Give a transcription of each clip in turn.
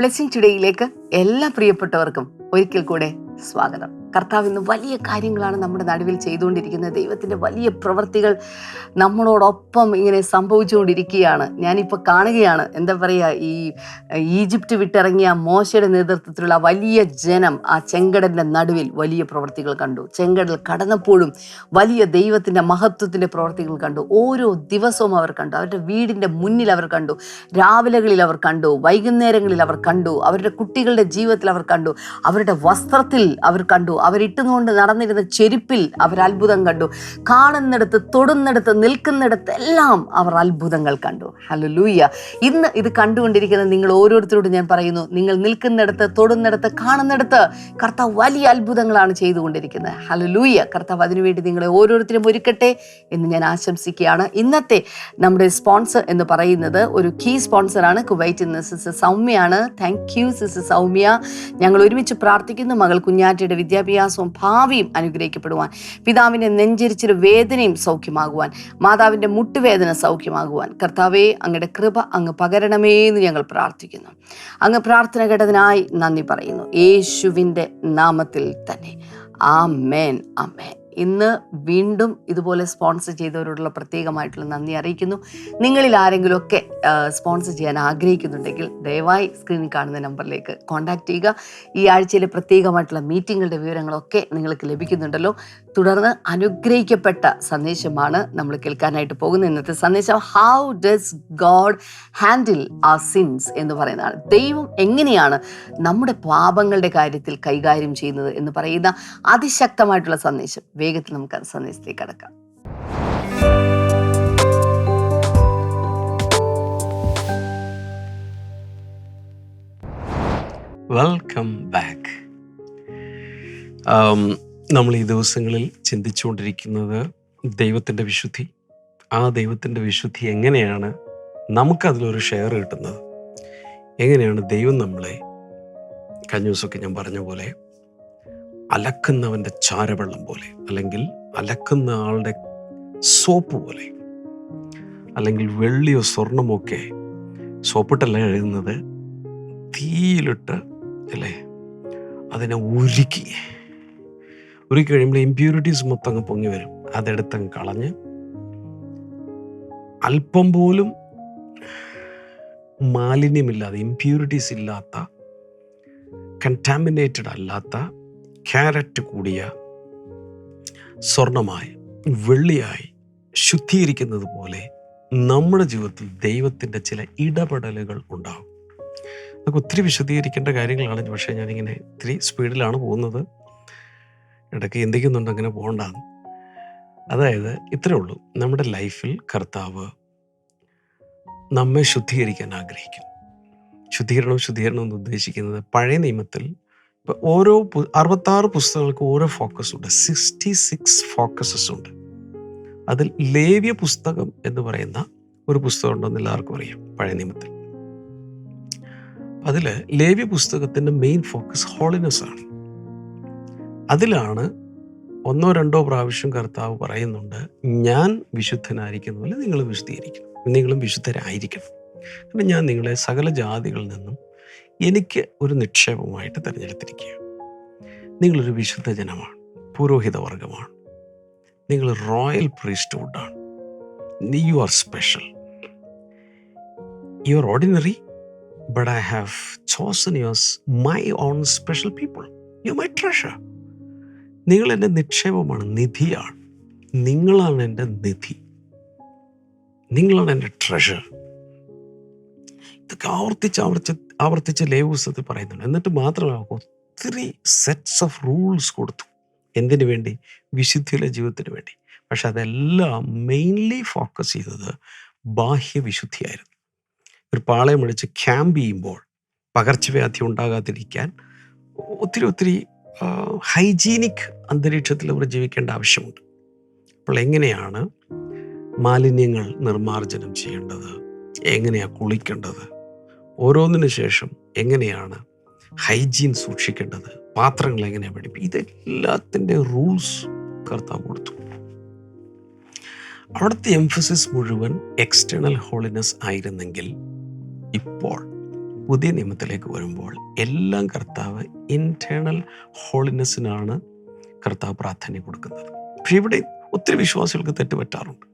Blessing ടുഡേയിലേക്ക് എല്ലാ പ്രിയപ്പെട്ടവർക്കും ഒരിക്കൽ കൂടെ സ്വാഗതം. കർത്താവ് ഇന്ന് വലിയ കാര്യങ്ങളാണ് നമ്മുടെ നടുവിൽ ചെയ്തുകൊണ്ടിരിക്കുന്നത്. ദൈവത്തിന്റെ വലിയ പ്രവൃത്തികൾ നമ്മളോടൊപ്പം ഇങ്ങനെ സംഭവിച്ചുകൊണ്ടിരിക്കുകയാണ്. ഞാനിപ്പോൾ കാണുകയാണ്. എന്താ പറയുക ഈ ഈജിപ്റ്റ് വിട്ടിറങ്ങിയ മോശയുടെ നേതൃത്വത്തിലുള്ള വലിയ ജനം ആ ചെങ്കടലിന്റെ നടുവിൽ വലിയ പ്രവൃത്തികൾ കണ്ടു. ചെങ്കടൽ കടന്നപ്പോഴും വലിയ ദൈവത്തിന്റെ മഹത്വത്തിന്റെ പ്രവൃത്തികൾ കണ്ടു. ഓരോ ദിവസവും അവർ കണ്ടു. അവരുടെ വീടിന്റെ മുന്നിൽ അവർ കണ്ടു. രാവിലെകളിൽ അവർ കണ്ടു. വൈകുന്നേരങ്ങളിൽ അവർ കണ്ടു. അവരുടെ കുട്ടികളുടെ ജീവിതത്തിൽ അവർ കണ്ടു. അവരുടെ വസ്ത്രത്തിൽ അവർ കണ്ടു. അവരിട്ടുകൊണ്ട് നടന്നിരുന്ന ചെരുപ്പിൽ അവർ അത്ഭുതം കണ്ടു. കാണുന്നിടത്ത് തൊടുന്നിടത്ത് നിൽക്കുന്നിടത്ത് എല്ലാം അവർ അത്ഭുതങ്ങൾ കണ്ടു. ഹലോ ലൂയ്യ ഇന്ന് ഇത് കണ്ടുകൊണ്ടിരിക്കുന്ന നിങ്ങൾ ഓരോരുത്തരോടും ഞാൻ പറയുന്നു നിങ്ങൾ നിൽക്കുന്നിടത്ത് തൊടുന്നിടത്ത് കാണുന്നിടത്ത് കർത്താവ് വലിയ അത്ഭുതങ്ങളാണ് ചെയ്തുകൊണ്ടിരിക്കുന്നത്. ഹലോ ലൂയ്യ കർത്താവ് അതിനുവേണ്ടി നിങ്ങളെ ഓരോരുത്തരും ഒരുക്കട്ടെ എന്ന് ഞാൻ ആശംസിക്കുകയാണ്. ഇന്നത്തെ നമ്മുടെ സ്പോൺസർ എന്ന് പറയുന്നത് ഒരു കീ സ്പോൺസറാണ് കുവൈറ്റിൽ നിന്ന് സിസ്റ്റർ സൗമ്യയാണ് താങ്ക് യു സിസ്റ്റർ സൗമ്യ. ഞങ്ങൾ ഒരുമിച്ച് പ്രാർത്ഥിക്കുന്നു. മകൾ കുഞ്ഞാറ്റയുടെ വിദ്യാഭ്യാസവും ഭാവിയും അനുഗ്രഹിക്കപ്പെടുവാൻ പിതാവിന്റെ നെഞ്ചരിച്ചൊരു വേദനയും സൗഖ്യമാകുവാൻ മാതാവിന്റെ മുട്ടുവേദന സൗഖ്യമാകുവാൻ. കർത്താവെ അങ്ങയുടെ കൃപ അങ്ങ് പകരണമേ എന്ന് ഞങ്ങൾ പ്രാർത്ഥിക്കുന്നു. അങ്ങ് പ്രാർത്ഥന കേട്ടതിനായി നന്ദി പറയുന്നു. യേശുവിന്റെ നാമത്തിൽ തന്നെ. ആ മേൻ അമേൻ ഇന്ന് വീണ്ടും ഇതുപോലെ സ്പോൺസർ ചെയ്തവരോടുള്ള പ്രത്യേകമായിട്ടുള്ള നന്ദി അറിയിക്കുന്നു. നിങ്ങളിൽ ആരെങ്കിലുമൊക്കെ സ്പോൺസർ ചെയ്യാൻ ആഗ്രഹിക്കുന്നുണ്ടെങ്കിൽ ദയവായി സ്ക്രീനിൽ കാണുന്ന നമ്പറിലേക്ക് കോൺടാക്റ്റ് ചെയ്യുക. ഈ ആഴ്ചയിലെ പ്രത്യേകമായിട്ടുള്ള മീറ്റിങ്ങുകളുടെ വിവരങ്ങളൊക്കെ നിങ്ങൾക്ക് ലഭിക്കുന്നുണ്ടല്ലോ. തുടർന്ന് അനുഗ്രഹിക്കപ്പെട്ട സന്ദേശമാണ് നമ്മൾ കേൾക്കാനായിട്ട് പോകുന്നത്. ഇന്നത്തെ സന്ദേശം how does God handle our sins എന്ന് പറയുന്നതാണ്. ദൈവം എങ്ങനെയാണ് നമ്മുടെ പാപങ്ങളുടെ കാര്യത്തിൽ കൈകാര്യം ചെയ്യുന്നത് എന്ന് പറയുന്ന അതിശക്തമായിട്ടുള്ള സന്ദേശം. വേഗത്തിൽ നമുക്ക് ആ സന്ദേശത്തിലേക്ക് കടക്കാം. വെൽക്കം ബാക്ക് നമ്മൾ ഈ ദിവസങ്ങളിൽ ചിന്തിച്ചുകൊണ്ടിരിക്കുന്നത് ദൈവത്തിന്റെ വിശുദ്ധി. ആ ദൈവത്തിന്റെ വിശുദ്ധി എങ്ങനെയാണ് നമുക്കതിലൊരു ഷെയർ കിട്ടുന്നത്? എങ്ങനെയാണ് ദൈവം നമ്മളെ കഴിഞ്ഞ ദിവസമൊക്കെ ഞാൻ പറഞ്ഞ പോലെ അലക്കുന്നവന്റെ ചാരവെള്ളം പോലെ അല്ലെങ്കിൽ അലക്കുന്ന ആളുടെ സോപ്പ് പോലെ അല്ലെങ്കിൽ വെള്ളിയോ സ്വർണമോ ഒക്കെ സോപ്പിട്ടല്ല എഴുതുന്നത്? തീയിലിട്ട് അല്ലേ? അതിനെ ഉരുക്കി ഉരുക്കി കഴിയുമ്പോൾ ഇമ്പ്യൂരിറ്റീസ് മൊത്തം അങ്ങ് പൊങ്ങി വരും. അതെടുത്തങ്ങ് കളഞ്ഞ് അല്പം പോലും മാലിന്യമില്ലാതെ ഇമ്പ്യൂരിറ്റീസ് ഇല്ലാത്ത കണ്ടാമിനേറ്റഡ് അല്ലാത്ത ക്യാരറ്റ് കൂടിയ സ്വർണമായി വെള്ളിയായി ശുദ്ധീകരിക്കുന്നത് പോലെ നമ്മുടെ ജീവിതത്തിൽ ദൈവത്തിന്റെ ചില ഇടപെടലുകൾ ഉണ്ടാകും. അതൊക്കെ ഒത്തിരി വിശദീകരിക്കേണ്ട കാര്യങ്ങളാണ്. പക്ഷേ ഞാനിങ്ങനെ ഇത്തിരി സ്പീഡിലാണ് പോകുന്നത്. ഇടയ്ക്ക് എന്തിക്കുന്നുണ്ട് അങ്ങനെ പോകണ്ടാന്ന് അതായത് ഇത്രേ ഉള്ളൂ. നമ്മുടെ ലൈഫിൽ കർത്താവ് നമ്മെ ശുദ്ധീകരിക്കാൻ ആഗ്രഹിക്കും. ശുദ്ധീകരണം ശുദ്ധീകരണം എന്ന് ഉദ്ദേശിക്കുന്നത് പഴയ നിയമത്തിൽ ഇപ്പോൾ ഓരോ അറുപത്താറ് പുസ്തകങ്ങൾക്ക് ഓരോ ഫോക്കസ് ഉണ്ട്. സിക്സ്റ്റി സിക്സ് ഫോക്കസസ് ഉണ്ട്. അതിൽ ലേവ്യ പുസ്തകം എന്ന് പറയുന്ന ഒരു പുസ്തകം ഉണ്ടെന്ന് എല്ലാവർക്കും അറിയാം പഴയ നിയമത്തിൽ. അതിൽ ലേവ്യ പുസ്തകത്തിന്റെ മെയിൻ ഫോക്കസ് ഹോളിനെസ് ആണ് അതിലാണ് ഒന്നോ രണ്ടോ പ്രാവശ്യം കർത്താവ് പറയുന്നുണ്ട് ഞാൻ വിശുദ്ധനായിരിക്കുന്ന പോലെ നിങ്ങൾ വിശുദ്ധീകരിക്കണം. നിങ്ങളും വിശുദ്ധരായിരിക്കണം. കാരണം ഞാൻ നിങ്ങളെ സകല ജാതികളിൽ നിന്നും എനിക്ക് ഒരു നിക്ഷേപമായിട്ട് തിരഞ്ഞെടുത്തിരിക്കുക നിങ്ങളൊരു വിശുദ്ധ ജനമാണ് പുരോഹിത വർഗമാണ്. നിങ്ങൾ royal പ്രീസ്റ്റ്ഹുഡാണ് you are special. You are ordinary but I have chosen yours my own special people. You my treasure. നിങ്ങൾ എന്റെ നിക്ഷേപമാണ് നിധിയാണ്. നിങ്ങളാണ് എന്റെ നിധി. നിങ്ങളാണ് എന്റെ ട്രഷർ ഇതൊക്കെ ആവർത്തിച്ച് ആവർത്തിച്ച് ആവർത്തിച്ച് ലേവൂസത്തിൽ പറയുന്നുണ്ട്. എന്നിട്ട് മാത്രമല്ല ഒത്തിരി സെറ്റ്സ് ഓഫ് റൂൾസ് കൊടുത്തു. എന്തിനു വേണ്ടി? വിശുദ്ധിയിലെ ജീവിതത്തിന് വേണ്ടി. പക്ഷെ അതെല്ലാം മെയിൻലി ഫോക്കസ് ചെയ്തത് ബാഹ്യവിശുദ്ധിയായിരുന്നു ഒരു പാളയം അടിച്ച് ക്യാമ്പ് ചെയ്യുമ്പോൾ പകർച്ചവ്യാധി ഉണ്ടാകാതിരിക്കാൻ ഒത്തിരി ഒത്തിരി ഹൈജീനിക് അന്തരീക്ഷത്തിൽ അവർ ജീവിക്കേണ്ട ആവശ്യമുണ്ട്. അപ്പോൾ എങ്ങനെയാണ് മാലിന്യങ്ങൾ നിർമ്മാർജനം ചെയ്യേണ്ടത്? എങ്ങനെയാണ് കുളിക്കേണ്ടത്? ഓരോന്നിനു ശേഷം എങ്ങനെയാണ് ഹൈജീൻ സൂക്ഷിക്കേണ്ടത്? പാത്രങ്ങൾ എങ്ങനെയാണ് പഠിപ്പിക്കുക ഇതെല്ലാത്തിന്റെ റൂൾസ് കർത്താവ് കൊടുത്തു. അവിടുത്തെ എംഫസിസ് മുഴുവൻ എക്സ്റ്റേണൽ ഹോളിനെസ് ആയിരുന്നെങ്കിൽ ഇപ്പോൾ പുതിയ നിയമത്തിലേക്ക് വരുമ്പോൾ എല്ലാം കർത്താവ് ഇന്റേണൽ ഹോളിനെസ്സിനാണ് കർത്താവ് പ്രാധാന്യം കൊടുക്കുന്നത്. പക്ഷെ ഇവിടെ ഒത്തിരി വിശ്വാസികൾക്ക് തെറ്റുപറ്റാറുണ്ട്.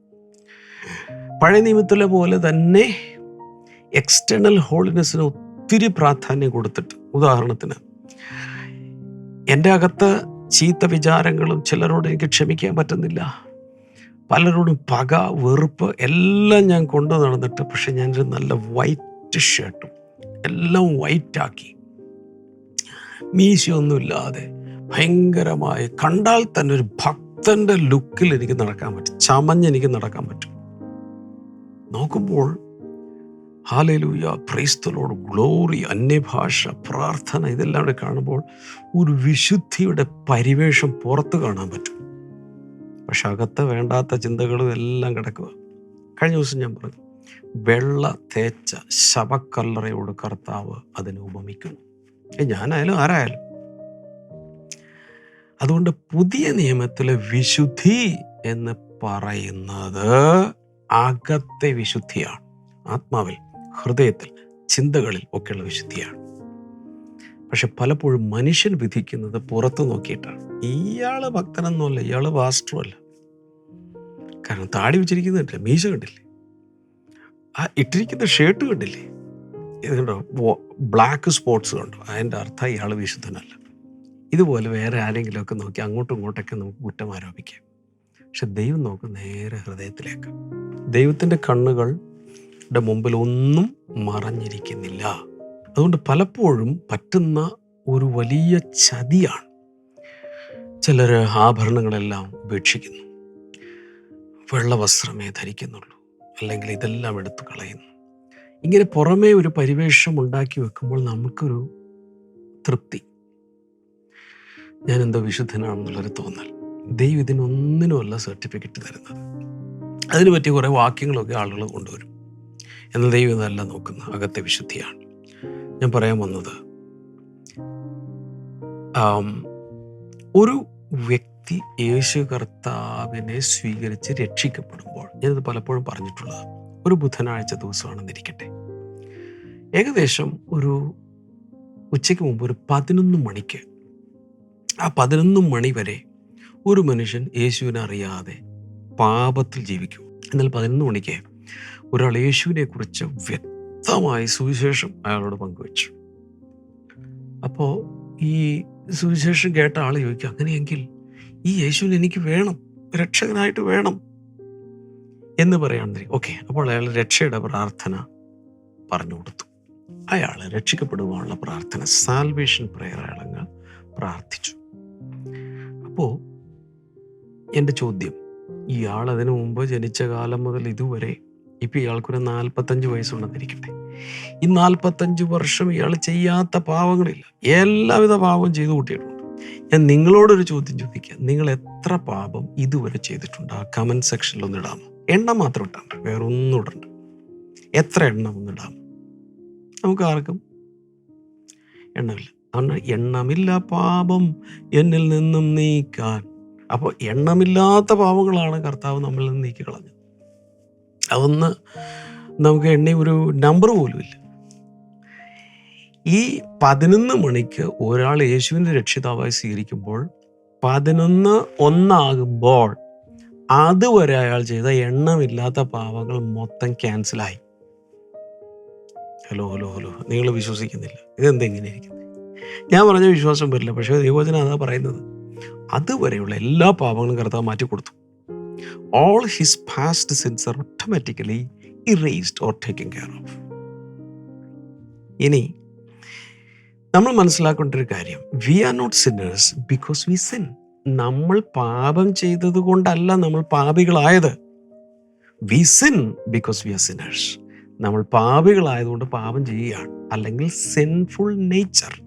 പഴയ നിയമത്തിലെ പോലെ തന്നെ എക്സ്റ്റേണൽ ഹോളിനെസ്സിന് ഒത്തിരി പ്രാധാന്യം കൊടുത്തിട്ട് ഉദാഹരണത്തിന് എന്റെ അകത്ത് ചീത്ത വിചാരങ്ങളും ചിലരോട് എനിക്ക് ക്ഷമിക്കാൻ പറ്റുന്നില്ല. പലരോടും പക വെറുപ്പ് എല്ലാം ഞാൻ കൊണ്ടു നടന്നിട്ട് പക്ഷെ ഞാനൊരു നല്ല വൈറ്റ് ഷർട്ടും എല്ലാം വൈറ്റാക്കി മീശയൊന്നുമില്ലാതെ ഭയങ്കരമായ കണ്ടാൽ തന്നെ ഒരു ഭക്തന്റെ ലുക്കിൽ എനിക്ക് നടക്കാൻ പറ്റും. ചമഞ്ഞ് എനിക്ക് നടക്കാൻ പറ്റും. നോക്കുമ്പോൾ ഹാലലൂയ ക്രൈസ്തലോട് ഗ്ലോറി അന്യഭാഷ പ്രാർത്ഥന ഇതെല്ലാം കൂടെ കാണുമ്പോൾ ഒരു വിശുദ്ധിയുടെ പരിവേഷം പുറത്ത് കാണാൻ പറ്റും. പക്ഷെ അകത്ത് വേണ്ടാത്ത ചിന്തകളും എല്ലാം കിടക്കുക. കഴിഞ്ഞ ദിവസം ഞാൻ പറഞ്ഞു വെള്ള തേച്ച ശവക്കല്ലറയോട് കർത്താവ് അതിനെ ഉപമിക്കുന്നു. ഞാനായാലും ആരായാലും. അതുകൊണ്ട് പുതിയ നിയമത്തിലെ വിശുദ്ധി എന്ന് പറയുന്നത് അകത്തെ വിശുദ്ധിയാണ്. ആത്മാവിൽ ഹൃദയത്തിൽ ചിന്തകളിൽ ഒക്കെയുള്ള വിശുദ്ധിയാണ്. പക്ഷെ പലപ്പോഴും മനുഷ്യൻ വിധിക്കുന്നത് പുറത്ത് നോക്കിയിട്ടാണ്. ഇയാൾ ഭക്തനൊന്നുമല്ല ഇയാൾ പാസ്റ്ററുമല്ല. കാരണം താടി വെച്ചിരിക്കുന്നില്ല മീശ കണ്ടില്ലേ? ആ ഇട്ടിരിക്കുന്ന ഷർട്ട് കണ്ടില്ലേ? ഇത് കണ്ടോ? ബ്ലാക്ക് സ്പോട്സ് കണ്ടോ? അതിന്റെ അർത്ഥം ഇയാൾ വിശുദ്ധനല്ല. ഇതുപോലെ വേറെ ആരെങ്കിലുമൊക്കെ നോക്കി അങ്ങോട്ടും ഇങ്ങോട്ടൊക്കെ നമുക്ക് കുറ്റം ആരോപിക്കാം. പക്ഷെ ദൈവം നോക്കും നേരെ ഹൃദയത്തിലേക്ക്. ദൈവത്തിന്റെ കണ്ണുകളുടെ മുമ്പിൽ ഒന്നും മറഞ്ഞിരിക്കുന്നില്ല. അതുകൊണ്ട് പലപ്പോഴും പറ്റുന്ന ഒരു വലിയ ചതിയാണ് ചിലർ ആഭരണങ്ങളെല്ലാം ഉപേക്ഷിക്കുന്നു. വെള്ളവസ്ത്രമേ ധരിക്കുന്നുള്ളൂ. അല്ലെങ്കിൽ ഇതെല്ലാം എടുത്തു കളയുന്നു. ഇങ്ങനെ പുറമേ ഒരു പരിവേഷം ഉണ്ടാക്കി വെക്കുമ്പോൾ നമുക്കൊരു തൃപ്തി. ഞാൻ എന്തോ വിശുദ്ധനാണെന്നുള്ളൊരു തോന്നൽ. ദൈവം ഇതിനൊന്നിനുമല്ല സർട്ടിഫിക്കറ്റ് തരുന്നത്. അതിന് പറ്റിയ കുറേ വാക്യങ്ങളൊക്കെ ആളുകൾ കൊണ്ടുവരും. എന്നാൽ ദൈവം ഇതല്ല നോക്കുന്ന അകത്തെ വിശുദ്ധിയാണ്. ഞാൻ പറയാൻ വന്നത് ഒരു വ്യക്തി യേശു കർത്താവിനെ സ്വീകരിച്ച് രക്ഷിക്കപ്പെടുമ്പോൾ ഞാനിത് പലപ്പോഴും പറഞ്ഞിട്ടുള്ളത്. ഒരു ബുധനാഴ്ച ദിവസമാണെന്നിരിക്കട്ടെ. ഏകദേശം ഒരു ഉച്ചയ്ക്ക് മുമ്പ് ഒരു പതിനൊന്ന് മണിക്ക് ആ പതിനൊന്ന് മണി വരെ ഒരു മനുഷ്യൻ യേശുവിനെ അറിയാതെ പാപത്തിൽ ജീവിക്കും. എന്നാൽ പതിനൊന്ന് മണിക്ക് ഒരാൾ യേശുവിനെ കുറിച്ച് വ്യക്തമായി സുവിശേഷം അയാളോട് പങ്കുവച്ചു. അപ്പോൾ ഈ സുവിശേഷം കേട്ട ആൾ ചോദിക്കുക അങ്ങനെയെങ്കിൽ ഈ യേശുവിന് എനിക്ക് വേണം. രക്ഷകനായിട്ട് വേണം. എന്ന് പറയാൻ ഓക്കെ. അപ്പോൾ അയാൾ രക്ഷയുടെ പ്രാർത്ഥന പറഞ്ഞു കൊടുത്തു. അയാൾ രക്ഷിക്കപ്പെടുവാനുള്ള പ്രാർത്ഥന സാൽവേഷൻ പ്രയർ അയാളങ്ങ് പ്രാർത്ഥിച്ചു. അപ്പോൾ എന്റെ ചോദ്യം ഇയാൾ അതിനു മുമ്പ് ജനിച്ച കാലം മുതൽ ഇതുവരെ ഇപ്പം ഇയാൾക്കൊരു നാൽപ്പത്തഞ്ച് വയസ്സുണ്ടെന്നിരിക്കട്ടെ. ഈ നാൽപ്പത്തഞ്ച് വർഷം ഇയാൾ ചെയ്യാത്ത പാവങ്ങളില്ല. എല്ലാവിധ പാപവും ചെയ്തു കൂട്ടിയിട്ടുണ്ട്. ഞാൻ നിങ്ങളോടൊരു ചോദ്യം ചോദിക്കാം. നിങ്ങൾ എത്ര പാപം ഇതുവരെ ചെയ്തിട്ടുണ്ട്? ആ കമന്റ് സെക്ഷനിൽ ഒന്ന് ഇടാമോ? എണ്ണം മാത്രം ഇട്ടാണ്ട് വേറെ ഒന്നും ഇടണ്ട. എത്ര എണ്ണം ഒന്ന് ഇടാമോ നമുക്ക് ആർക്കും? എണ്ണമില്ല. അതുകൊണ്ട് എണ്ണമില്ല പാപം എന്നിൽ നിന്നും നീക്കാൻ. അപ്പോൾ എണ്ണമില്ലാത്ത പാപങ്ങളാണ് കർത്താവ് നമ്മളിൽ നിന്ന് നീക്കി കളഞ്ഞത് അതൊന്ന് നമുക്ക് എണ്ണി ഒരു നമ്പർ പോലും ഇല്ല. ഈ പതിനൊന്ന് മണിക്ക് ഒരാൾ യേശുവിന്റെ രക്ഷിതാവായി സ്വീകരിക്കുമ്പോൾ പതിനൊന്ന് ഒന്നാകുമ്പോൾ അതുവരെ അയാൾ ചെയ്ത എണ്ണമില്ലാത്ത പാവങ്ങൾ മൊത്തം ക്യാൻസലായി. Hello hello hello. നിങ്ങൾ വിശ്വസിക്കുന്നില്ല. ഇതെന്തെങ്ങനെ ഇരിക്കുന്നത് ഞാൻ പറഞ്ഞ വിശ്വാസം വരില്ല പക്ഷേ ദൈവവചനം അതാ പറയുന്നത്. അതുവരെയുള്ള എല്ലാ പാപങ്ങളും കർത്താവ് മാറ്റി കൊടുത്തു. All his past sins automatically erased or taking care of ഇനി നമ്മൾ മനസ്സിലാക്കേണ്ട ഒരു കാര്യം. We are not sinners because we sin നമ്മൾ പാപം ചെയ്തത് കൊണ്ടല്ല നമ്മൾ പാപികളായത്. We sin because we are sinners നമ്മൾ പാപികളായതുകൊണ്ട് പാപം ചെയ്യുകയാണ്. അല്ലെങ്കിൽ സിൻഫുൾ നേച്ചർ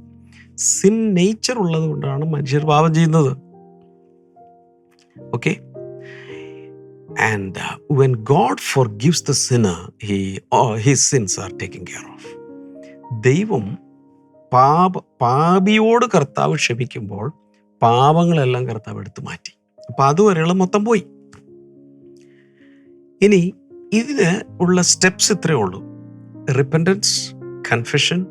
സിൻ നേച്ചർ ഉള്ളത് കൊണ്ടാണ് മനുഷ്യർ പാപം ചെയ്യുന്നത്. Okay and when God forgives the sinner he his sins are taking care of ദൈവം പാപ പാപിയോട് കർത്താവ് ക്ഷമിക്കുമ്പോൾ പാപങ്ങളെല്ലാം കർത്താവ് എടുത്തു മാറ്റി. അപ്പം അതുവരെയുള്ള മൊത്തം പോയി. ഇനി ഇതിന് ഉള്ള സ്റ്റെപ്സ് ഇത്രയേ ഉള്ളൂ. Repentance confession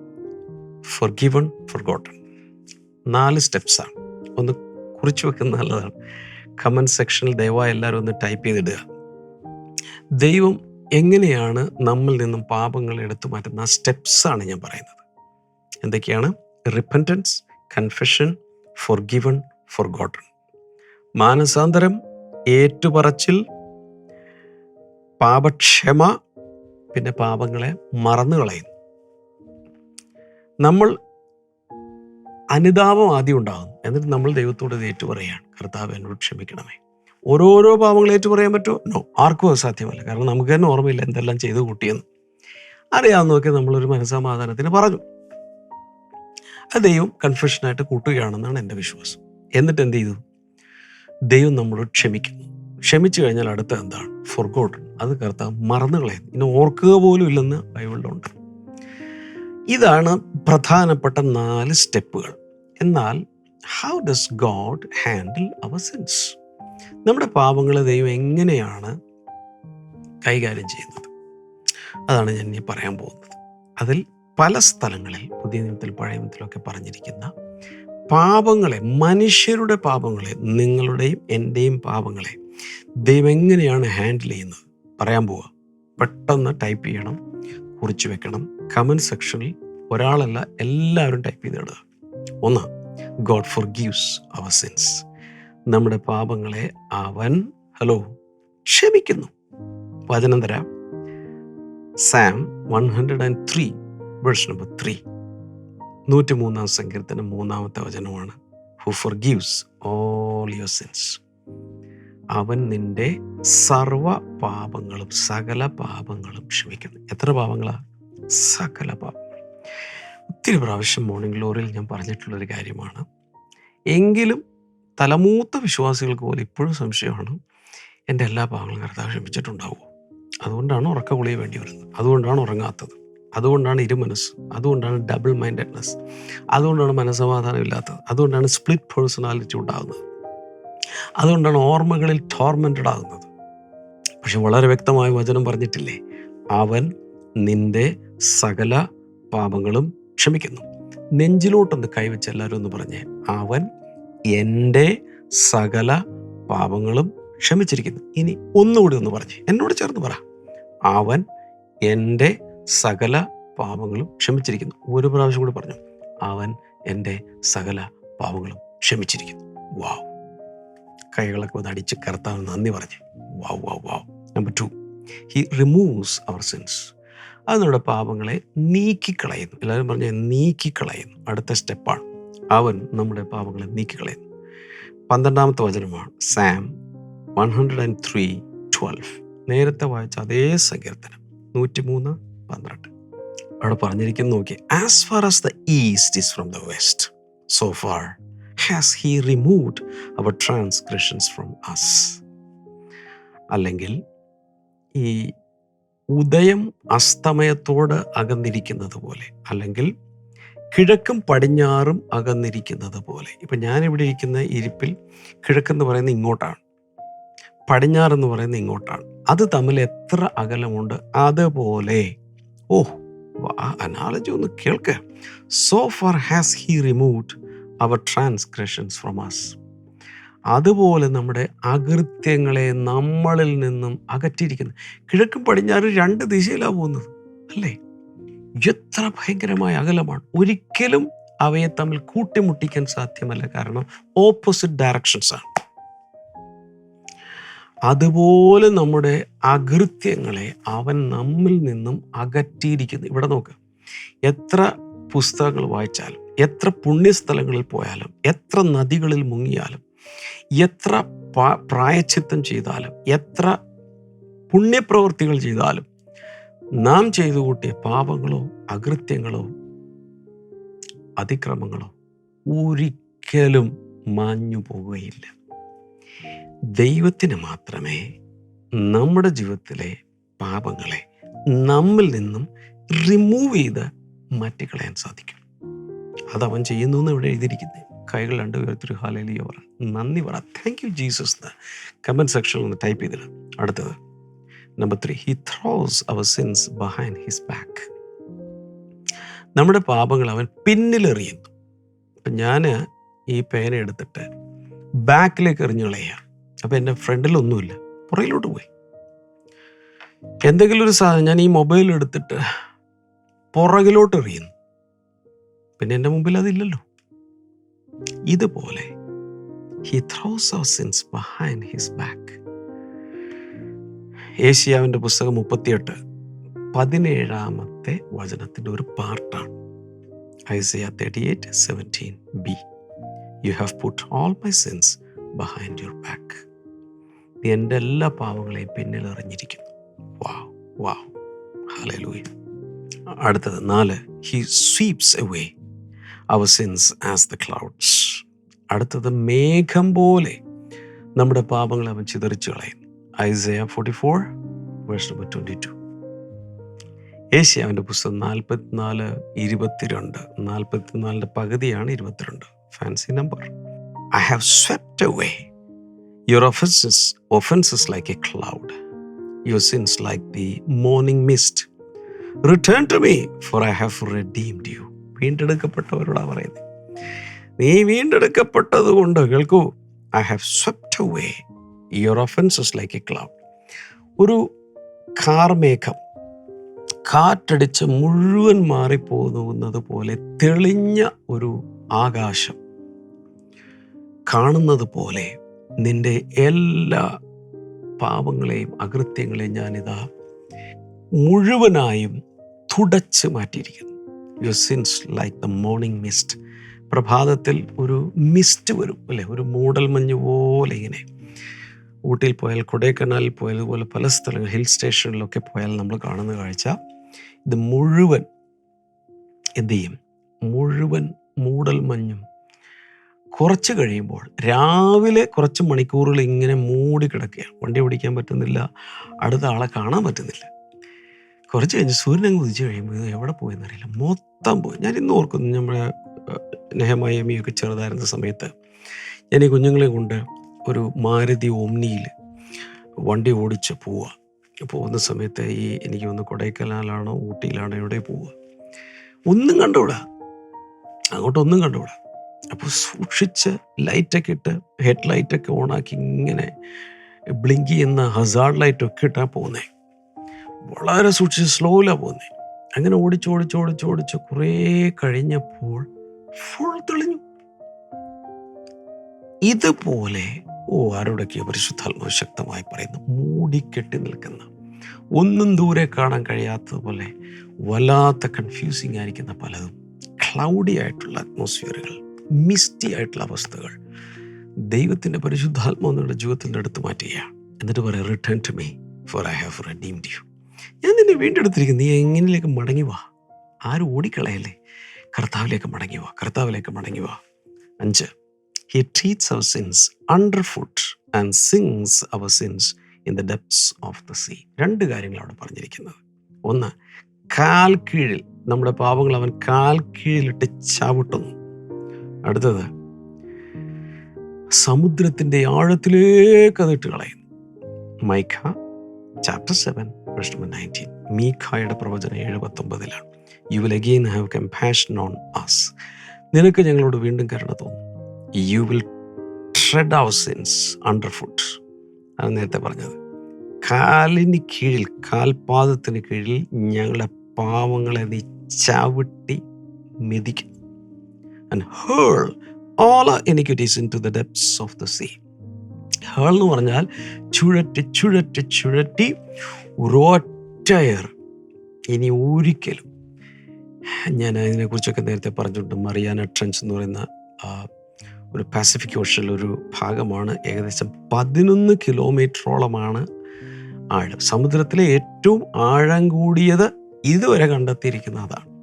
forgiven forgotten നാല് സ്റ്റെപ്സാണ് ഒന്ന് കുറിച്ച് വെക്കുന്ന നല്ലതാണ്. കമന്റ് സെക്ഷനിൽ ദയവായി എല്ലാവരും ഒന്ന് ടൈപ്പ് ചെയ്തിടുക. ദൈവം എങ്ങനെയാണ് നമ്മിൽ നിന്നും പാപങ്ങൾ എടുത്തു മാറ്റുന്ന സ്റ്റെപ്സാണ് ഞാൻ പറയുന്നത്. എന്തൊക്കെയാണ്? Repentance confession forgiven forgotten മാനസാന്തരം ഏറ്റുപറച്ചിൽ പാപക്ഷമ പിന്നെ പാപങ്ങളെ മറന്നു കളയുന്നു. നമ്മൾ അനുതാപം ആദ്യം ഉണ്ടാകുന്നു. എന്നിട്ട് നമ്മൾ ദൈവത്തോട് ഇത് ഏറ്റുപറയാണ് കർത്താവ് എന്നോട് ക്ഷമിക്കണമേ. ഓരോരോ പാപങ്ങൾ ഏറ്റുപറയാൻ പറ്റുമോ? നോ ആർക്കും അത് സാധ്യമല്ല. കാരണം നമുക്ക് തന്നെ ഓർമ്മയില്ല എന്തെല്ലാം ചെയ്തു കൂട്ടിയെന്ന്. അറിയാവുന്നതൊക്കെ നമ്മളൊരു മനസ്സമാധാനത്തിന് പറഞ്ഞു. അത് ദൈവം കൺഫ്യൂഷനായിട്ട് കൂട്ടുകയാണെന്നാണ് എന്റെ വിശ്വാസം. എന്നിട്ട് എന്ത് ചെയ്തു ദൈവം നമ്മളോട് ക്ഷമിക്കുന്നു. ക്ഷമിച്ചു കഴിഞ്ഞാൽ അടുത്ത എന്താണ് ഫൊർഗോട്ടൺ അത് കർത്താവ് മറന്നു ഇനി ഓർക്കുക പോലും ഇല്ലെന്ന് ബൈബിളിലുണ്ട് ഇതാണ് പ്രധാനപ്പെട്ട നാല് സ്റ്റെപ്പുകൾ. എന്നാൽ how does God handle our sins നമ്മുടെ പാപങ്ങളെ ദൈവം എങ്ങനെയാണ് കൈകാര്യം ചെയ്യുന്നത്? അതാണ് ഞാൻ ഇനി പറയാൻ പോകുന്നത്. അതിൽ പല സ്ഥലങ്ങളിൽ പുതിയ നിയമത്തിൽ പഴയ നിയമത്തിലൊക്കെ പറഞ്ഞിരിക്കുന്ന പാപങ്ങളെ മനുഷ്യരുടെ പാപങ്ങളെ നിങ്ങളുടെയും എന്റെയും പാപങ്ങളെ ദൈവം എങ്ങനെയാണ് ഹാൻഡിൽ ചെയ്യുന്നത്? പറയാൻ പോവുക പെട്ടെന്ന് ടൈപ്പ് ചെയ്യണം കുറിച്ച് വെക്കണം. കമന്റ് സെക്ഷനിൽ ഒരാളല്ല എല്ലാവരും ടൈപ്പ് ചെയ്തിടുക ഒന്ന് God forgives our sins നമ്മുടെ പാപങ്ങളെ അവൻ ഹലോ ക്ഷമിക്കുന്നു. വചനം തരാം. Psalm one hundred and three verse number three നൂറ്റി മൂന്നാം സങ്കീർത്തനം മൂന്നാമത്തെ വചനമാണ്. Who forgives all your sins അവൻ നിന്റെ സർവ പാപങ്ങളും സകല പാപങ്ങളും ക്ഷമിക്കുന്നു. എത്ര പാപങ്ങളാ? സകല പാപങ്ങൾ. ഒത്തിരി പ്രാവശ്യം മോർണിംഗ് ഗ്ലോറിയിൽ ഞാൻ പറഞ്ഞിട്ടുള്ളൊരു കാര്യമാണ്. എങ്കിലും തലമൂത്ത വിശ്വാസികൾക്ക് പോലും ഇപ്പോഴും സംശയമാണ് എന്റെ എല്ലാ പാപങ്ങളും കർത്താവ് ക്ഷമിച്ചിട്ടുണ്ടാവുമോ? അതുകൊണ്ടാണ് ഉറക്ക ഗുളിക വേണ്ടി വരുന്നത്. അതുകൊണ്ടാണ് ഉറങ്ങാത്തത്. അതുകൊണ്ടാണ് ഇരുമനസ് അതുകൊണ്ടാണ് ഡബിൾ മൈൻഡഡ്നെസ് അതുകൊണ്ടാണ് മനസ്സമാധാനം ഇല്ലാത്തത് അതുകൊണ്ടാണ് സ്പ്ലിറ്റ് പേഴ്സണാലിറ്റി ഉണ്ടാകുന്നത് അതുകൊണ്ടാണ് ഓർമ്മകളിൽ ടോർമെന്റഡ് ആകുന്നത്. പക്ഷെ വളരെ വ്യക്തമായ വചനം പറഞ്ഞിട്ടില്ലേ? അവൻ നിന്റെ സകല പാപങ്ങളും ക്ഷമിക്കുന്നു. നെഞ്ചിലോട്ടൊന്ന് കൈവച്ച് എല്ലാവരും ഒന്ന് പറഞ്ഞേ. അവൻ എന്റെ സകല പാപങ്ങളും ക്ഷമിച്ചിരിക്കുന്നു. ഇനി ഒന്നുകൂടി ഒന്ന് പറഞ്ഞേ. എന്നോട് ചേർന്ന് പറ. അവൻ എന്റെ സകല പാപങ്ങളും ക്ഷമിച്ചിരിക്കുന്നു. ഒരു പ്രാവശ്യം കൂടി പറഞ്ഞു അവൻ എന്റെ സകല പാപങ്ങളും ക്ഷമിച്ചിരിക്കുന്നു. വാവ്. കൈകളൊക്കെ ഒന്ന് അടിച്ച് കർത്താവ് നന്ദി പറഞ്ഞു. Wow wow wow. Number two he removes our sins അത് നമ്മുടെ പാപങ്ങളെ നീക്കിക്കളയുന്നു. എല്ലാവരും പറഞ്ഞ നീക്കിക്കളയുന്നു. അടുത്ത സ്റ്റെപ്പാണ്. അവൻ നമ്മുടെ പാപങ്ങളെ നീക്കിക്കളയുന്നു. പന്ത്രണ്ടാമത്തെ വചനമാണ് Psalm one hundred and three twelve നേരത്തെ വായിച്ച അതേ സങ്കീർത്തനം. നൂറ്റിമൂന്ന് പന്ത്രണ്ട്. അവിടെ പറഞ്ഞിരിക്കുന്നു നോക്കി as far as the east is from the west so far has he removed our transgressions from us അല്ലെങ്കിൽ ഈ ഉദയം അസ്തമയത്തോട് അകന്നിരിക്കുന്നത് പോലെ അല്ലെങ്കിൽ കിഴക്കും പടിഞ്ഞാറും അകന്നിരിക്കുന്നത് പോലെ. ഇപ്പം ഞാനിവിടെ ഇരിക്കുന്ന ഇരിപ്പിൽ കിഴക്കെന്ന് പറയുന്നത് ഇങ്ങോട്ടാണ്. പടിഞ്ഞാറെന്ന് പറയുന്നത് ഇങ്ങോട്ടാണ്. അത് തമ്മിൽ എത്ര അകലമുണ്ട്? അതുപോലെ ഓ അനാലജി ഒന്ന് കേൾക്ക്. So far has he removed our transgressions from us അതുപോലെ നമ്മുടെ അകൃത്യങ്ങളെ നമ്മളിൽ നിന്നും അകറ്റിയിരിക്കുന്നു. കിഴക്കും പടിഞ്ഞാറ് രണ്ട് ദിശയിലാണ് പോകുന്നത് അല്ലേ? എത്ര ഭയങ്കരമായ അകലമാണ്. ഒരിക്കലും അവയെ തമ്മിൽ കൂട്ടിമുട്ടിക്കാൻ സാധ്യമല്ല. കാരണം ഓപ്പോസിറ്റ് ഡയറക്ഷൻസ് അതുപോലെ നമ്മുടെ അകൃത്യങ്ങളെ അവൻ നമ്മിൽ നിന്നും അകറ്റിയിരിക്കുന്നു. ഇവിടെ നോക്ക്. എത്ര പുസ്തകങ്ങൾ വായിച്ചാലും എത്ര പുണ്യസ്ഥലങ്ങളിൽ പോയാലും എത്ര നദികളിൽ മുങ്ങിയാലും എത്ര പ്രായച്ചിത്തം ചെയ്താലും എത്ര പുണ്യപ്രവൃത്തികൾ ചെയ്താലും നാം ചെയ്തു കൂട്ടിയ പാപങ്ങളോ അകൃത്യങ്ങളോ അതിക്രമങ്ങളോ ഒരിക്കലും മാഞ്ഞു പോവുകയില്ല ദൈവത്തിന് മാത്രമേ നമ്മുടെ ജീവിതത്തിലെ പാപങ്ങളെ നമ്മിൽ നിന്നും റിമൂവ് ചെയ്ത് മാറ്റിക്കളയാൻ സാധിക്കും. അതവൻ ചെയ്യുന്നു എന്ന് ഇവിടെ എഴുതിയിരിക്കുന്നത്. കൈകൾ രണ്ട് ഉയർത്തി ഹാലലിയോ പറ. നന്ദി പറ. താങ്ക് യു ജീസസ് എന്ന് കമന്റ് സെക്ഷനിൽ ഒന്ന് ടൈപ്പ് ചെയ്തിട. അടുത്തത്. Number three he throws our sins behind his back നമ്മുടെ പാപങ്ങൾ അവൻ പിന്നിലെറിയുന്നു. അപ്പം ഞാൻ ഈ പേന എടുത്തിട്ട് ബാക്കിലേക്ക് എറിഞ്ഞു കളയുക അപ്പം എന്റെ ഫ്രണ്ടിലൊന്നുമില്ല. പുറയിലോട്ട് പോയി. എന്തെങ്കിലും ഒരു സാധനം ഞാൻ ഈ മൊബൈൽ എടുത്തിട്ട് പുറകിലോട്ട് എറിയുന്നു പിന്നെ എന്റെ മുമ്പിൽ അതില്ലല്ലോ. ഇതുപോലെ he throws our sins behind his back ഏഷ്യാവിന്റെ പുസ്തകം മുപ്പത്തിയെട്ട് പതിനേഴാമത്തെ വചനത്തിന്റെ ഒരു പാർട്ടാണ്. Isaiah thirty eight seventeen be you have put all my sins behind your back നീ എന്റെ എല്ലാ പാവങ്ങളെയും പിന്നിൽ എറിഞ്ഞിരിക്കുന്നു. വാ വാ. ഹാലേ ലൂയ അടുത്തത് നാല് he sweeps away our sins as the clouds അടുത്തത് മേഘം പോലെ നമ്മുടെ പാപങ്ങളെ അവൻ ചിതറിച്ചു കളയുന്നു. Isaiah forty four verse number twenty two ഏഷ്യാവിന്റെ പുസ്തകം നാൽപ്പത്തിനാല് ഇരുപത്തിരണ്ട്. നാൽപ്പത്തിനാലിന്റെ പകുതിയാണ് ഇരുപത്തിരണ്ട്. Fancy number I have swept away your offenses, offenses like a cloud, your sins like the morning mist. Return to me for I have redeemed you വീണ്ടെടുക്കപ്പെട്ടവരോടാണ് പറയുന്നത് നീ വീണ്ടെടുക്കപ്പെട്ടത് കൊണ്ട് കേൾക്കൂ I have swept away your offenses like a cloud ഒരു കാർമേഘം കാറ്റടിച്ച് മുഴുവൻ മാറിപ്പോകുന്നത് പോലെ തെളിഞ്ഞ ഒരു ആകാശം കാണുന്നത് പോലെ നിന്റെ എല്ലാ പാപങ്ങളെയും അകൃത്യങ്ങളെയും ഞാനിതാ മുഴുവനായും തുടച്ച് മാറ്റിയിരിക്കുന്നു. You sins like the morning mist പ്രഭാതത്തിൽ ഒരു മിസ്റ്റ് വരും അല്ലേ? ഒരു മൂടൽ മഞ്ഞ് പോലെ ഇങ്ങനെ. ഊട്ടിയിൽ പോയാൽ കൊടൈക്കനാലിൽ പോയാൽ അതുപോലെ പല സ്ഥലങ്ങൾ ഹിൽ സ്റ്റേഷനിലൊക്കെ പോയാൽ നമ്മൾ കാണുന്ന കാഴ്ച ഇത് മുഴുവൻ എന്ത് ചെയ്യും? മുഴുവൻ മൂടൽ മഞ്ഞും കുറച്ച് കഴിയുമ്പോൾ രാവിലെ കുറച്ച് മണിക്കൂറുകൾ ഇങ്ങനെ മൂടി കിടക്കുകയാണ്. വണ്ടി ഓടിക്കാൻ പറ്റുന്നില്ല. അടുത്ത ആളെ കാണാൻ പറ്റുന്നില്ല. കുറച്ച് കഴിഞ്ഞ് സൂര്യൻ അങ്ങ് ഉദിച്ച് കഴിയുമ്പോൾ എവിടെ പോയെന്നറിയില്ല മൊത്തം പോയി. ഞാൻ ഇന്ന് ഓർക്കുന്നു നമ്മുടെ നെഹമായമിയൊക്കെ ചെറുതായിരുന്ന സമയത്ത് ഞാൻ ഈ കുഞ്ഞുങ്ങളെ കൊണ്ട് ഒരു മാരുതി ഓംനിയിൽ വണ്ടി ഓടിച്ച് പോവുക. പോകുന്ന സമയത്ത് ഈ എനിക്ക് ഒന്ന് കൊടൈക്കനാലാണോ ഊട്ടിയിലാണോ എവിടെ പോവുക. ഒന്നും കണ്ടുകൂടാ. അങ്ങോട്ടൊന്നും കണ്ടുകൂടാ. അപ്പോൾ സൂക്ഷിച്ച് ലൈറ്റൊക്കെ ഇട്ട് ഹെഡ് ലൈറ്റൊക്കെ ഓണാക്കി ഇങ്ങനെ ബ്ലിങ്കി ചെയ്യുന്ന ഹസാർഡ് ലൈറ്റൊക്കെ ഇട്ടാണ് പോകുന്നത് വളരെ സൂക്ഷിച്ച് സ്ലോയിലാണ് പോകുന്നത് അങ്ങനെ ഓടിച്ച് ഓടിച്ച് ഓടിച്ച് ഓടിച്ച് കുറേ കഴിഞ്ഞപ്പോൾ ഫുൾ തെളിഞ്ഞു. ഇതുപോലെ ഓ ആരോടൊക്കെ പരിശുദ്ധാത്മാവ് ശക്തമായി പറയുന്നു. മൂടിക്കെട്ടി നിൽക്കുന്ന ഒന്നും ദൂരെ കാണാൻ കഴിയാത്തതുപോലെ വല്ലാത്ത കൺഫ്യൂസിങ് ആയിരിക്കുന്ന പലതും ക്ലൗഡി ആയിട്ടുള്ള അറ്റ്മോസ്ഫിയറുകൾ മിസ്റ്റി ആയിട്ടുള്ള അവസ്ഥകൾ. ദൈവത്തിന്റെ പരിശുദ്ധാത്മാവ് നിങ്ങളുടെ ജീവിതത്തിന്റെ അടുത്ത് മാറ്റുക എന്നിട്ട് പറയാം return to me for I have redeemed you ഞാൻ നിന്നെ വീണ്ടെടുത്തിരിക്കുന്നു. നീ എങ്ങനെയൊക്കെ മടങ്ങി വാ? ആരും ഓടിക്കളയല്ലേ? കർത്താവിലേക്ക് മടങ്ങി വാ കർത്താവിലേക്ക് മടങ്ങി വാ. അഞ്ച്. He treads our sins under foot and sinks our sins in the depths of the sea രണ്ട് കാര്യങ്ങളാണ് പറഞ്ഞിരിക്കുന്നത്. ഒന്ന് കാൽ കീഴിൽ നമ്മുടെ പാപങ്ങൾ അവൻ കാൽ കീഴിലിട്ട് ചവിട്ടുന്നു. അടുത്തത് സമുദ്രത്തിന്റെ ആഴത്തിലേക്ക് അതിട്ട് കളയുന്നു. Micah chapter seven number nineteen മീഖായുടെ പ്രവചനം ഏഴ് പത്തൊമ്പതിലാണ് you will again have compassion on us നിനക്ക് ഞങ്ങളോട് വീണ്ടും കരുണ തോന്നും. You will tread our sins under foot അത് നേരത്തെ പറഞ്ഞത്. കാലിന് കീഴിൽ കാൽപാദത്തിന് കീഴിൽ ഞങ്ങളുടെ പാവങ്ങളെ നീ ചവിട്ടി മെതിക്കും. And hurl all iniquities into the depths of the sea hurl എന്ന് പറഞ്ഞാൽ ചുഴറ്റി ചുഴറ്റി ചുഴറ്റി ഒരൊറ്റയർ ഇനി ഒരിക്കലും. ഞാൻ അതിനെക്കുറിച്ചൊക്കെ നേരത്തെ പറഞ്ഞിട്ടുണ്ട്. മറിയാന ട്രെൻസ് എന്ന് പറയുന്ന ഒരു പാസിഫിക് ഓഷനിൽ ഒരു ഭാഗമാണ്. ഏകദേശം പതിനൊന്ന് കിലോമീറ്ററോളമാണ് ആഴം. സമുദ്രത്തിലെ ഏറ്റവും ആഴം കൂടിയത് ഇതുവരെ കണ്ടെത്തിയിരിക്കുന്ന അതാണ്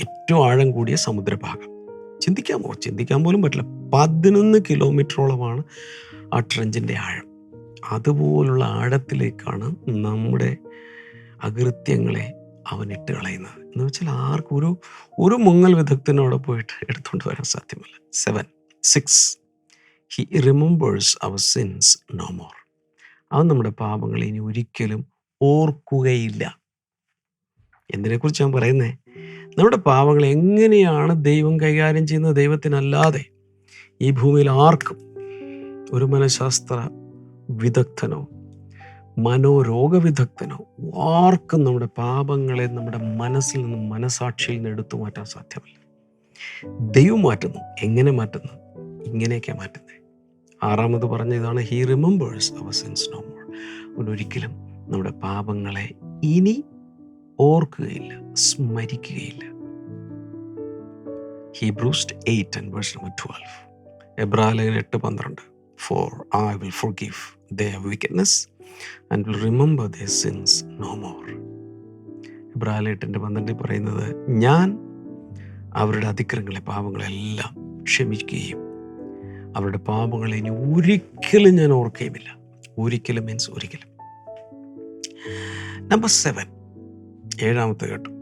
ഏറ്റവും ആഴം കൂടിയ സമുദ്രഭാഗം. ചിന്തിക്കാമോ ചിന്തിക്കാൻ പോലും പറ്റില്ല. പതിനൊന്ന് കിലോമീറ്ററോളമാണ് ആ ട്രെഞ്ചിന്റെ ആഴം. അതുപോലുള്ള ആഴത്തിലേക്കാണ് നമ്മുടെ അകൃത്യങ്ങളെ അവൻ ഇട്ട് കളയുന്നത്. എന്ന് വെച്ചാൽ ആർക്കും ഒരു ഒരു മുങ്ങൽ വിദഗ്ധനോട് പോയിട്ട് എടുത്തുകൊണ്ട് വരാൻ സാധ്യമല്ല. Seven six he remembers our sins no more അവൻ നമ്മുടെ പാപങ്ങളെ ഇനി ഒരിക്കലും ഓർക്കുകയില്ല. എന്തിനെക്കുറിച്ച് ഞാൻ നമ്മുടെ പാവങ്ങൾ എങ്ങനെയാണ് ദൈവം കൈകാര്യം ചെയ്യുന്നത് ദൈവത്തിനല്ലാതെ? ഈ ഭൂമിയിൽ ആർക്കും ഒരു മനഃശാസ്ത്ര വിദഗ്ധനോ മനോരോഗ വിദഗ്ധനോ ആർക്കും നമ്മുടെ പാപങ്ങളെ നമ്മുടെ മനസ്സിൽ നിന്നും മനസാക്ഷിയിൽ നിന്ന് എടുത്തു മാറ്റാൻ സാധ്യമല്ല. ദൈവം മാറ്റുന്നു. എങ്ങനെ മാറ്റുന്നു? ഇങ്ങനെയൊക്കെ മാറ്റുന്നത് ആറാമത് പറഞ്ഞ ഇതാണ് he remembers our sins no more അവൻ ഒരിക്കലും നമ്മുടെ പാപങ്ങളെ ഇനി ഓർക്കുകയില്ല സ്മരിക്കുകയില്ല. Hebrews eight and verse number twelve എബ്രാലകൻ എട്ട് പന്ത്രണ്ട്. For I will forgive the wickedness and will remember the sins no more എബ്രാല എട്ടിന്റെ പന്ത്രണ്ടിൽ പറയുന്നത് ഞാൻ അവരുടെ അതിക്രങ്ങളെ പാപങ്ങളെല്ലാം ക്ഷമിക്കുകയും അവരുടെ പാപങ്ങളെ ഇനി ഒരിക്കലും ഞാൻ ഓർക്കുകയുമില്ല. ഒരിക്കലും മീൻസ് ഒരിക്കലും. നമ്പർ സെവൻ ഏഴാമത്തെ ഘട്ടം.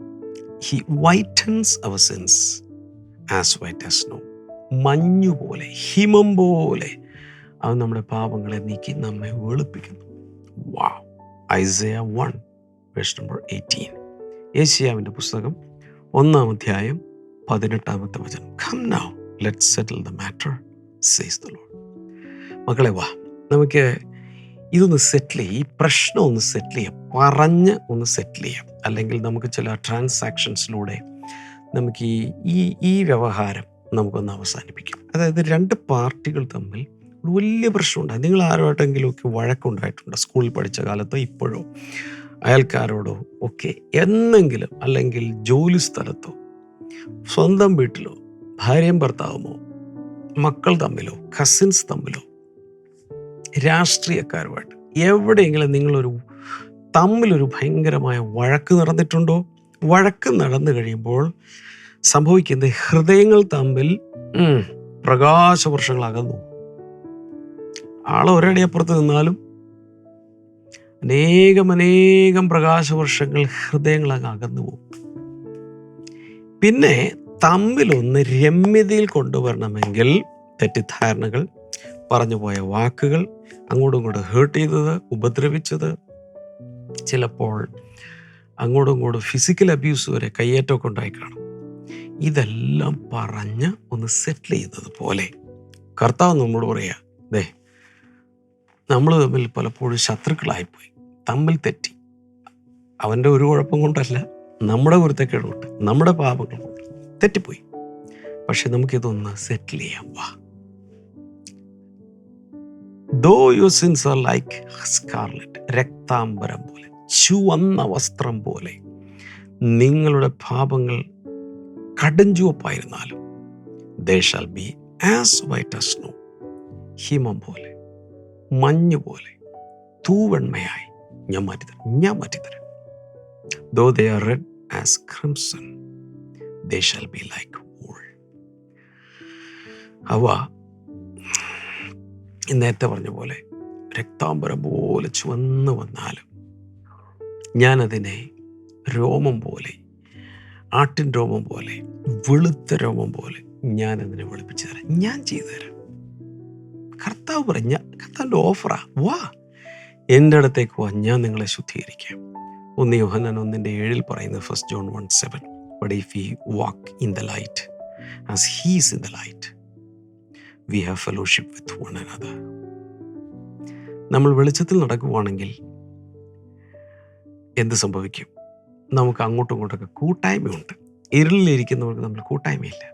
He whitens our sins as white as snow മഞ്ഞു പോലെ ഹിമം പോലെ അവൻ നമ്മുടെ പാപങ്ങളെ നീക്കി നമ്മെ വെളുപ്പിക്കുന്നു. വാ Isaiah one verse number eighteen ഏഷ്യാവിന്റെ പുസ്തകം ഒന്നാം അധ്യായം പതിനെട്ടാമത്തെ വചനം. Come now let settle the matter says the Lord മക്കളെ വാ. നമുക്ക് ഇതൊന്ന് സെറ്റിൽ ചെയ്യാം. ഈ പ്രശ്നം ഒന്ന് സെറ്റിൽ ചെയ്യാം. പറഞ്ഞ് ഒന്ന് സെറ്റിൽ ചെയ്യാം. അല്ലെങ്കിൽ നമുക്ക് ചില ട്രാൻസാക്ഷൻസിലൂടെ നമുക്ക് ഈ ഈ ഈ വ്യവഹാരം നമുക്കൊന്ന് അവസാനിപ്പിക്കാം. അതായത് രണ്ട് പാർട്ടികൾ തമ്മിൽ ഒരു വലിയ പ്രശ്നമുണ്ടായി. നിങ്ങൾ ആരുമായിട്ടെങ്കിലുമൊക്കെ വഴക്കുണ്ടായിട്ടുണ്ട്? സ്കൂളിൽ പഠിച്ച കാലത്തോ ഇപ്പോഴോ? അയൽക്കാരോടോ ഒക്കെ എന്നെങ്കിലും അല്ലെങ്കിൽ ജോലി സ്ഥലത്തോ? സ്വന്തം വീട്ടിലോ? ഭാര്യയും ഭർത്താവുമോ? മക്കൾ തമ്മിലോ? കസിൻസ് തമ്മിലോ? രാഷ്ട്രീയക്കാരുമായിട്ട് എവിടെയെങ്കിലും നിങ്ങളൊരു തമ്മിലൊരു ഭയങ്കരമായ വഴക്ക് നടന്നിട്ടുണ്ടോ? വഴക്ക് നടന്നു കഴിയുമ്പോൾ സംഭവിക്കുന്നത് ഹൃദയങ്ങൾ തമ്മിൽ പ്രകാശവർഷങ്ങൾ അകന്നു ആളെ ഒരടി അപ്പുറത്ത് നിന്നാലും അനേകം അനേകം പ്രകാശവർഷങ്ങൾ ഹൃദയങ്ങൾ അങ്ങ് അകന്നു പോകും. പിന്നെ തമ്മിലൊന്ന് രമ്യതയിൽ കൊണ്ടുവരണമെങ്കിൽ തെറ്റിദ്ധാരണകൾ പറഞ്ഞുപോയ വാക്കുകൾ അങ്ങോട്ടും ഇങ്ങോട്ടും ഹേർട്ട് ചെയ്തത് ഉപദ്രവിച്ചത് ചിലപ്പോൾ അങ്ങോട്ടും ഇങ്ങോട്ടും ഫിസിക്കൽ അബ്യൂസ് വരെ കയ്യേറ്റമൊക്കെ ഉണ്ടായി കാണും. ഇതെല്ലാം പറഞ്ഞ് ഒന്ന് സെറ്റിൽ ചെയ്യുന്നത് പോലെ. കർത്താവ് നമ്മോട് പറയാ ദേ നമ്മൾ തമ്മിൽ പലപ്പോഴും ശത്രുക്കളായിപ്പോയി. തമ്മിൽ തെറ്റി. അവന്റെ ഒരു കുഴപ്പം കൊണ്ടല്ല നമ്മുടെ കുരുത്തക്കേടുകൊണ്ട് നമ്മുടെ പാപങ്ങൾ കൊണ്ട് തെറ്റിപ്പോയി. പക്ഷെ നമുക്കിതൊന്ന് സെറ്റിൽ ചെയ്യാം. വാ. Though your sins are like scarlet രക്താംബരം പോലെ ചുവന്ന വസ്ത്രം പോലെ. നിങ്ങളുടെ പാപങ്ങൾ കടുംചുവപ്പായിരുന്നാലും they shall be as white as snow. ഹിമം പോലെ മഞ്ഞ് പോലെ തൂവെണ്മയായി ഞാൻ മാറ്റിത്തരാം ഞാൻ മാറ്റിത്തരാം. Though they are red as crimson they shall be like wool അവ നേരത്തെ പറഞ്ഞ പോലെ രക്താംബരം പോലെ ചുവന്ന് വന്നാലും ഞാനതിനെ രോമം പോലെ ആട്ടിൻ രോമം പോലെ വെളുത്ത രോമം പോലെ ഞാൻ അതിനെ വെളുപ്പിച്ചു തരാം. ഞാൻ ചെയ്തു തരാം. കർത്താവ് പറഞ്ഞ കർത്താവിന്റെ ഓഫറാ വാ. എന്റെ അടുത്തേക്ക് വാ. ഞാൻ നിങ്ങളെ ശുദ്ധീകരിക്കാം. ഒന്ന് യോഹനൻ ഒന്നിന്റെ ഏഴിൽ പറയുന്നത് first John one seven but if you walk in the light as he's in the light we have fellowship with one another നമ്മൾ വെളിച്ചത്തിൽ നടക്കുവാണെങ്കിൽ എന്ത് സംഭവിക്കും? നമുക്ക് അങ്ങോട്ടും ഇങ്ങോട്ടൊക്കെ കൂട്ടായ്മയുണ്ട്. ഇരുളിലിരിക്കുന്നവർക്ക് നമ്മൾ കൂട്ടായ്മയില്ല.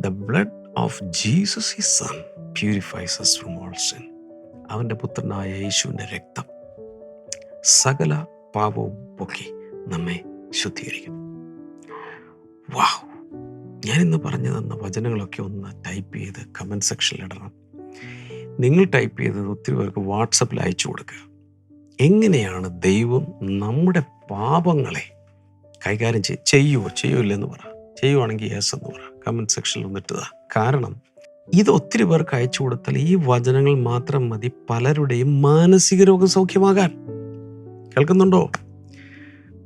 The blood of Jesus his son purifies us from all sin. അവന്റെ പുത്രനായ യേശുവിന്റെ രക്തം സകല പാപവും പൊക്കി നമ്മെ ശുദ്ധീകരിക്കും വാവ് ഞാനിന്ന് പറഞ്ഞു തന്ന വചനങ്ങളൊക്കെ ഒന്ന് ടൈപ്പ് ചെയ്ത് കമന്റ് സെക്ഷനിൽ ഇടണം. നിങ്ങൾ ടൈപ്പ് ചെയ്തത് ഒത്തിരി പേർക്ക് വാട്സപ്പിൽ അയച്ചു കൊടുക്കുക. എങ്ങനെയാണ് ദൈവം നമ്മുടെ പാപങ്ങളെ കൈകാര്യം ചെയ് ചെയ്യുമോ ചെയ്യൂലെന്ന് പറ. ചെയ്യുവാണെങ്കിൽ യെസ് എന്ന് പറ. കമന്റ് സെക്ഷനിൽ ഒന്നിട്ടതാ കാരണം ഇത് ഒത്തിരി പേർക്ക് അയച്ചു കൊടുത്താൽ ഈ വചനങ്ങൾ മാത്രം മതി പലരുടെയും മാനസിക രോഗം സൗഖ്യമാകാൻ. കേൾക്കുന്നുണ്ടോ?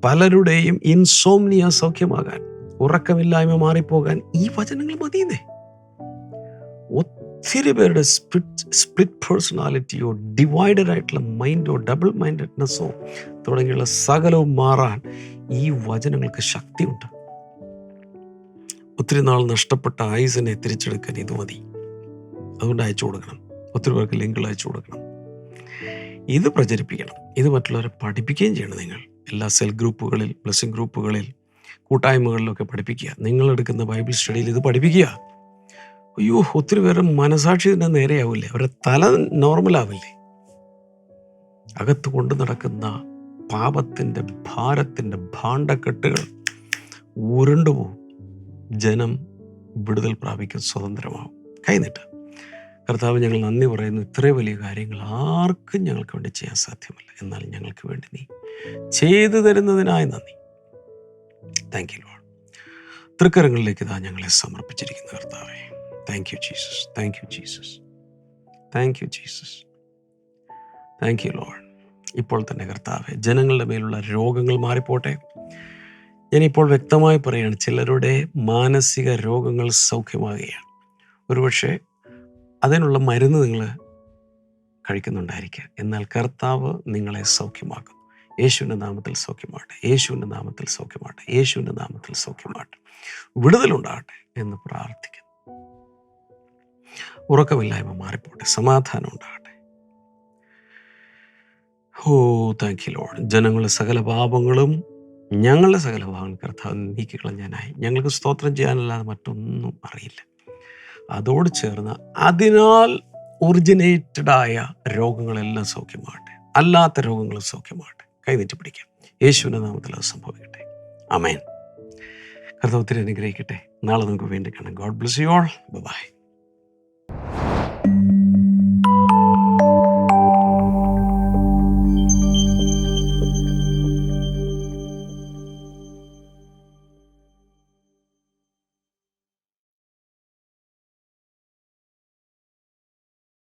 പലരുടെയും ഇൻസോംനിയ സൗഖ്യമാകാൻ. ഉറക്കമില്ലായ്മ മാറിപ്പോകാൻ ഈ വചനങ്ങൾ മതിയെന്നേ. ഒത്തിരി പേരുടെ സ്പ്ലിറ്റ് സ്പ്ലിറ്റ് പേഴ്സണാലിറ്റിയോ ഡിവൈഡഡ് ആയിട്ടുള്ള മൈൻഡോ ഡബിൾ മൈൻഡഡ്നെസ്സോ തുടങ്ങിയുള്ള സകലവും മാറാൻ ഈ വചനങ്ങൾക്ക് ശക്തിയുണ്ട്. ഒത്തിരി നാൾ നഷ്ടപ്പെട്ട ആയുസിനെ തിരിച്ചെടുക്കാൻ ഇത് മതി. അതുകൊണ്ട് അയച്ചു കൊടുക്കണം. ഒത്തിരി പേർക്ക് ലിങ്കുകൾ അയച്ചു കൊടുക്കണം. ഇത് പ്രചരിപ്പിക്കണം. ഇത് മറ്റുള്ളവരെ പഠിപ്പിക്കുകയും ചെയ്യണം നിങ്ങൾ. എല്ലാ സെൽ ഗ്രൂപ്പുകളിൽ ബ്ലസ്സിംഗ് ഗ്രൂപ്പുകളിൽ കൂട്ടായ്മകളിലൊക്കെ പഠിപ്പിക്കുക. നിങ്ങളെടുക്കുന്ന ബൈബിൾ സ്റ്റഡിയിൽ ഇത് പഠിപ്പിക്കുക. അയ്യോ ഒത്തിരി പേരുടെ മനസാക്ഷി തന്നെ നേരെയാവില്ലേ? അവരുടെ തല നോർമലാവില്ലേ? അകത്ത് കൊണ്ട് നടക്കുന്ന പാപത്തിന്റെ ഭാരത്തിന്റെ ഭാണ്ഡക്കെട്ടുകൾ ഉരുണ്ടുപോകും ജനം വിടുതൽ പ്രാപിക്കും സ്വതന്ത്രമാവും. കൈനിട്ട്. കർത്താവ് ഞങ്ങൾ നന്ദി പറയുന്നു. ഇത്രയും വലിയ കാര്യങ്ങൾ ആർക്കും ഞങ്ങൾക്ക് വേണ്ടി ചെയ്യാൻ സാധ്യമല്ല. എന്നാൽ ഞങ്ങൾക്ക് വേണ്ടി നീ ചെയ്തു തരുന്നതിനായി നന്ദി. താങ്ക് യു ലോഡ് തൃക്കരങ്ങളിലേക്ക് താ ഞങ്ങളെ സമർപ്പിച്ചിരിക്കുന്ന കർത്താവേ. Thank you Jesus thank you Jesus thank you Jesus thank you Lord ഇപ്പോൾ തന്നെ കർത്താവെ ജനങ്ങളുടെ മേലുള്ള രോഗങ്ങൾ മാറിപ്പോട്ടെ. ഞാനിപ്പോൾ വ്യക്തമായി പറയുകയാണ് ചിലരുടെ മാനസിക രോഗങ്ങൾ സൗഖ്യമാകുകയാണ്. ഒരുപക്ഷെ അതിനുള്ള മരുന്ന് നിങ്ങൾ കഴിക്കുന്നുണ്ടായിരിക്കുക എന്നാൽ കർത്താവ് നിങ്ങളെ സൗഖ്യമാക്കും യേശുവിന്റെ നാമത്തിൽ സൗഖ്യമാകട്ടെ യേശുവിന്റെ നാമത്തിൽ സൗഖ്യമാകട്ടെ യേശുവിന്റെ നാമത്തിൽ സൗഖ്യമാകട്ടെ വിടുതലുണ്ടാകട്ടെ എന്ന് പ്രാർത്ഥിക്കുന്നു. ഉറക്കമില്ലായ്മ മാറിപ്പോട്ടെ സമാധാനം ഉണ്ടാകട്ടെ. ഓ താങ്ക് യു ലോഡ് ജനങ്ങളുടെ സകല പാപങ്ങളും ഞങ്ങളുടെ സകല പാപങ്ങൾ കർത്താവ് നീക്കിക്കളഞ്ഞാനായി ഞങ്ങൾക്ക് സ്തോത്രം ചെയ്യാനല്ലാതെ മറ്റൊന്നും അറിയില്ല. അതോട് ചേർന്ന് അതിനാൽ ഒറിജിനേറ്റഡായ രോഗങ്ങളെല്ലാം സൗഖ്യമാകട്ടെ അല്ലാത്ത രോഗങ്ങളും സൗഖ്യമാകട്ടെ. കൈനീട്ടി പിടിക്കാം. യേശുവിന്റെ നാമത്തിൽ അത് സംഭവിക്കട്ടെ. അമേൻ കർത്തവത്തിന് അനുഗ്രഹിക്കട്ടെ. നാളെ നമുക്ക് വീണ്ടും കാണാം. God bless you all. Bye.